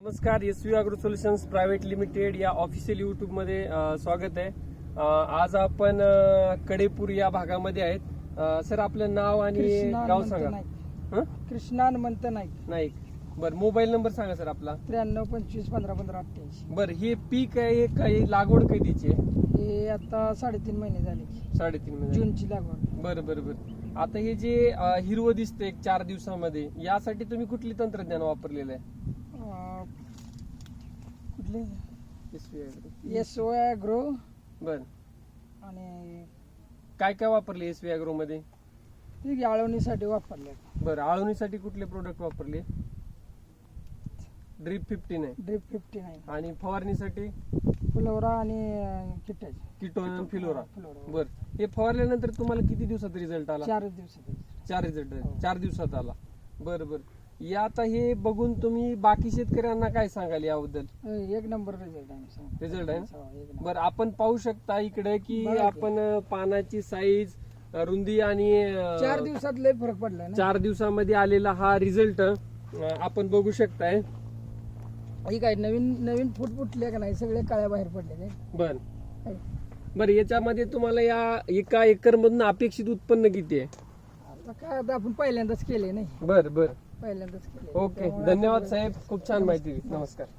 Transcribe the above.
नमस्कार S V agro solutions private limited या official युट्यूबमध्ये अ, स्वागत आहे. आज आपण कडेपूर या भागामध्ये आहेत. सर आपलं नाव आणि गाव सांगा. नाईक. हं? कृष्णा हनुमंत नाईक. नाही बरं मोबाईल नंबर सांगा सर आपला. त्र्याण्णव पंचवीस पंधरा पंधरा अठ्ठ्याऐंशी. बरं हे पीक आहे काय लागवड कधीची आहे? हे आता साडेतीन महिने झाले. साडेतीन महिने. जूनची लागवड. बरं बरं बरं. आता हे जे अ, हिरवं दिसतंय एक चार दिवसामध्ये यासाठी तुम्ही कुठली तंत्रज्ञान वापरलेलं आहे? कुठले. एस ओ ॲग्रो बरं. आणि काय काय वापरले एस व्ही अॅग्रो मध्ये? आळवणीसाठी वापरले. बरं आळवणीसाठी कुठले प्रोडक्ट वापरले? ड्रीप फिफ्टीन आहे ड्रिप फिफ्टी नाईन आणि फवारणीसाठी? फुलवरा आणि किटाची किटोन फिलोरा फ्लोरा. बर. हे फवारल्यानंतर तुम्हाला किती दिवसात रिझल्ट आला? चारच दिवसात. चार रिझल्ट हो. चार दिवसात आला. बर बर. आता हे बघून तुम्ही बाकी शेतकऱ्यांना काय सांगाल याबद्दल एक नंबर रिझल्ट आहे. Result आहे ना? हो. बर आपण पाहू शकता इकडे की बघा की. आपण पानाची साईज रुंदी आणि अं, चार दिवसात लय फरक पडलाय ना चार दिवसामध्ये आलेला हा रिझल्ट आपण बघू शकताय ही काय नवीन नवीन फूट फुटले का नाही सगळे काळ्या बाहेर पडले काय बर बर याच्यामध्ये तुम्हाला या एका एकर मधून अपेक्षित उत्पन्न किती आहे आता काय आता आपण पहिल्यांदाच केले नाही. बर बर. पहिल्यांदाच केले ओके. धन्यवाद साहेब. खूप छान माहिती दिली. नमस्कार.